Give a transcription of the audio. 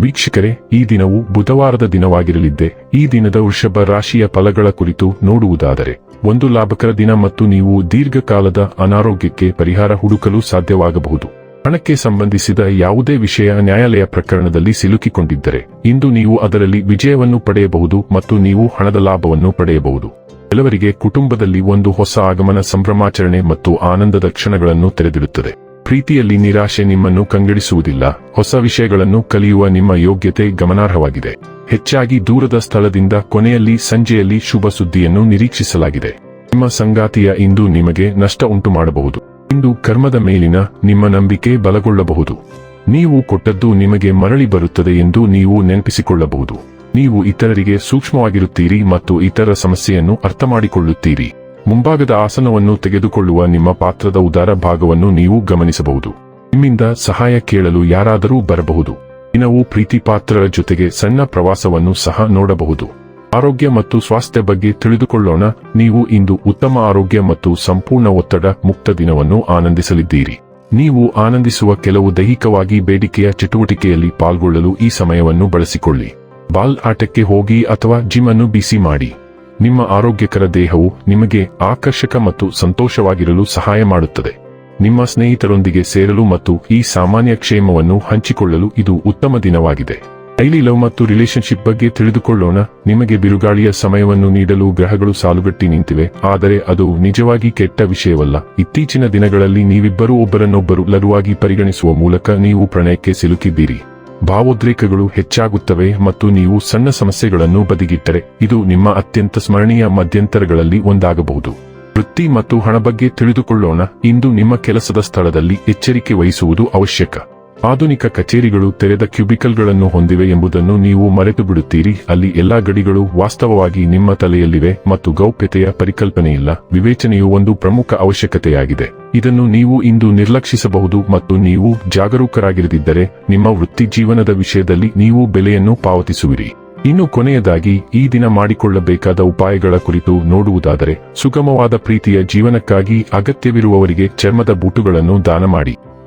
ವೀಕ್ಷಕರೇ, ಈ ದಿನವು ಬುಧವಾರದ ದಿನವಾಗಿರಲಿದ್ದೆ. ಈ ದಿನದ ವೃಷಭ ರಾಶಿಯ ಫಲಗಳ ಕುರಿತು ನೋಡುವುದಾದರೆ, ಒಂದು ಲಾಭಕರ ದಿನ ಮತ್ತು ನೀವು ದೀರ್ಘಕಾಲದ ಅನಾರೋಗ್ಯಕ್ಕೆ ಪರಿಹಾರ ಹುಡುಕಲು ಸಾಧ್ಯವಾಗಬಹುದು. ಹಣಕ್ಕೆ ಸಂಬಂಧಿಸಿದ ಯಾವುದೇ ವಿಷಯ ನ್ಯಾಯಾಲಯ ಪ್ರಕರಣದಲ್ಲಿ ಸಿಲುಕಿಕೊಂಡಿದ್ದರೆ, ಇಂದು ನೀವು ಅದರಲ್ಲಿ ವಿಜಯವನ್ನು ಪಡೆಯಬಹುದು ಮತ್ತು ನೀವು ಹಣದ ಲಾಭವನ್ನು ಪಡೆಯಬಹುದು. ಕೆಲವರಿಗೆ ಕುಟುಂಬದಲ್ಲಿ ಒಂದು ಹೊಸ ಆಗಮನ ಸಂಭ್ರಮಾಚರಣೆ ಮತ್ತು ಆನಂದದ ಕ್ಷಣಗಳನ್ನು ತೆರೆದಿಡುತ್ತದೆ. ಪ್ರೀತಿಯಲ್ಲಿ ನಿರಾಶೆ ನಿಮ್ಮನ್ನು ಕಂಗೆಡಿಸುವುದಿಲ್ಲ. ಹೊಸ ವಿಷಯಗಳನ್ನು ಕಲಿಯುವ ನಿಮ್ಮ ಯೋಗ್ಯತೆ ಗಮನಾರ್ಹವಾಗಿದೆ. ಹೆಚ್ಚಾಗಿ ದೂರದ ಸ್ಥಳದಿಂದ ಕೊನೆಯಲ್ಲಿ ಸಂಜೆಯಲ್ಲಿ ಶುಭ ಸುದ್ದಿಯನ್ನು ನಿರೀಕ್ಷಿಸಲಾಗಿದೆ. ನಿಮ್ಮ ಸಂಗಾತಿಯ ಇಂದು ನಿಮಗೆ ನಷ್ಟ ಉಂಟು ಮಾಡಬಹುದು ಇಂದು ಕರ್ಮದ ಮೇಲಿನ ನಿಮ್ಮ ನಂಬಿಕೆ ಬಲಗೊಳ್ಳಬಹುದು. ನೀವು ಕೊಟ್ಟದ್ದು ನಿಮಗೆ ಮರಳಿ ಬರುತ್ತದೆ ಎಂದು ನೀವು ನೆನಪಿಸಿಕೊಳ್ಳಬಹುದು. ನೀವು ಇತರರಿಗೆ ಸೂಕ್ಷ್ಮವಾಗಿರುತ್ತೀರಿ ಮತ್ತು ಇತರ ಸಮಸ್ಯೆಯನ್ನು ಅರ್ಥ ಮಾಡಿಕೊಳ್ಳುತ್ತೀರಿ ಮುಂಭಾಗದ ಆಸನವನ್ನು ತೆಗೆದುಕೊಳ್ಳುವ ನಿಮ್ಮ ಪಾತ್ರದ ಉದಾರ ಭಾಗವನ್ನು ನೀವು ಗಮನಿಸಬಹುದು. ನಿಮ್ಮಿಂದ ಸಹಾಯ ಕೇಳಲು ಯಾರಾದರೂ ಬರಬಹುದು. ದಿನವು ಪ್ರೀತಿ ಪಾತ್ರರ ಜೊತೆಗೆ ಸಣ್ಣ ಪ್ರವಾಸವನ್ನು ಸಹ ನೋಡಬಹುದು. ಆರೋಗ್ಯ ಮತ್ತು ಸ್ವಾಸ್ಥ್ಯ ಬಗ್ಗೆ ತಿಳಿದುಕೊಳ್ಳೋಣ. ನೀವು ಇಂದು ಉತ್ತಮ ಆರೋಗ್ಯ ಮತ್ತು ಸಂಪೂರ್ಣ ಒತ್ತಡ ಮುಕ್ತ ದಿನವನ್ನು ಆನಂದಿಸಲಿದ್ದೀರಿ. ನೀವು ಆನಂದಿಸುವ ಕೆಲವು ದೈಹಿಕವಾಗಿ ಬೇಡಿಕೆಯ ಚಟುವಟಿಕೆಯಲ್ಲಿ ಪಾಲ್ಗೊಳ್ಳಲು ಈ ಸಮಯವನ್ನು ಬಳಸಿಕೊಳ್ಳಿ. ಬಾಲ್ ಆಟಕ್ಕೆ ಹೋಗಿ ಅಥವಾ ಜಿಮ್ ಅನ್ನು ಬಿಸಿ ಮಾಡಿ. ನಿಮ್ಮ ಆರೋಗ್ಯಕರ ದೇಹವು ನಿಮಗೆ ಆಕರ್ಷಕ ಮತ್ತು ಸಂತೋಷವಾಗಿರಲು ಸಹಾಯ ಮಾಡುತ್ತದೆ. ನಿಮ್ಮ ಸ್ನೇಹಿತರೊಂದಿಗೆ ಸೇರಲು ಮತ್ತು ಈ ಸಾಮಾನ್ಯ ಕ್ಷೇಮವನ್ನು ಹಂಚಿಕೊಳ್ಳಲು ಇದು ಉತ್ತಮ ದಿನವಾಗಿದೆ. ಡೈಲಿ ಲವ್ ಮತ್ತು ರಿಲೇಶನ್ಶಿಪ್ ಬಗ್ಗೆ ತಿಳಿದುಕೊಳ್ಳೋಣ. ನಿಮಗೆ ಬಿರುಗಾಳಿಯ ಸಮಯವನ್ನು ನೀಡಲು ಗ್ರಹಗಳು ಸಾಲುಗಟ್ಟಿ ನಿಂತಿವೆ. ಆದರೆ ಅದು ನಿಜವಾಗಿ ಕೆಟ್ಟ ವಿಷಯವಲ್ಲ. ಇತ್ತೀಚಿನ ದಿನಗಳಲ್ಲಿ ನೀವಿಬ್ಬರೂ ಒಬ್ಬರನ್ನೊಬ್ಬರು ಲಘುವಾಗಿ ಪರಿಗಣಿಸುವ ಮೂಲಕ ನೀವು ಪ್ರಣಯಕ್ಕೆ ಸಿಲುಕಿದ್ದೀರಿ. ಭಾವೋದ್ರೇಕಗಳು ಹೆಚ್ಚಾಗುತ್ತವೆ ಮತ್ತು ನೀವು ಸಣ್ಣ ಸಮಸ್ಯೆಗಳನ್ನು ಬದಿಗಿಟ್ಟರೆ ಇದು ನಿಮ್ಮ ಅತ್ಯಂತ ಸ್ಮರಣೀಯ ಮಧ್ಯಂತರಗಳಲ್ಲಿ ಒಂದಾಗಬಹುದು. ವೃತ್ತಿ ಮತ್ತು ಹಣ ಬಗ್ಗೆ ತಿಳಿದುಕೊಳ್ಳೋಣ. ಇಂದು ನಿಮ್ಮ ಕೆಲಸದ ಸ್ಥಳದಲ್ಲಿ ಎಚ್ಚರಿಕೆ ವಹಿಸುವುದು ಅವಶ್ಯಕ. ಆಧುನಿಕ ಕಚೇರಿಗಳು ತೆರೆದ ಕ್ಯೂಬಿಕಲ್ಗಳನ್ನು ಹೊಂದಿವೆ ಎಂಬುದನ್ನು ನೀವು ಮರೆತು ಬಿಡುತ್ತೀರಿ ಅಲ್ಲಿ ಎಲ್ಲಾ ಗಡಿಗಳು ವಾಸ್ತವವಾಗಿ ನಿಮ್ಮ ತಲೆಯಲ್ಲಿವೆ ಮತ್ತು ಗೌಪ್ಯತೆಯ ಪರಿಕಲ್ಪನೆಯಿಲ್ಲ. ವಿವೇಚನೆಯು ಒಂದು ಪ್ರಮುಖ ಅವಶ್ಯಕತೆಯಾಗಿದೆ. ಇದನ್ನು ನೀವು ಇಂದು ನಿರ್ಲಕ್ಷಿಸಬಹುದು ಮತ್ತು ನೀವು ಜಾಗರೂಕರಾಗಿರದಿದ್ದರೆ, ನಿಮ್ಮ ವೃತ್ತಿ ಜೀವನದ ವಿಷಯದಲ್ಲಿ ನೀವು ಬೆಲೆಯನ್ನು ಪಾವತಿಸುವಿರಿ. ಇನ್ನು ಕೊನೆಯದಾಗಿ, ಈ ದಿನ ಮಾಡಿಕೊಳ್ಳಬೇಕಾದ ಉಪಾಯಗಳ ಕುರಿತು ನೋಡುವುದಾದರೆ, ಸುಗಮವಾದ ಪ್ರೀತಿಯ ಜೀವನಕ್ಕಾಗಿ ಅಗತ್ಯವಿರುವವರಿಗೆ ಚರ್ಮದ ಬೂಟುಗಳನ್ನು ದಾನ ಮಾಡಿ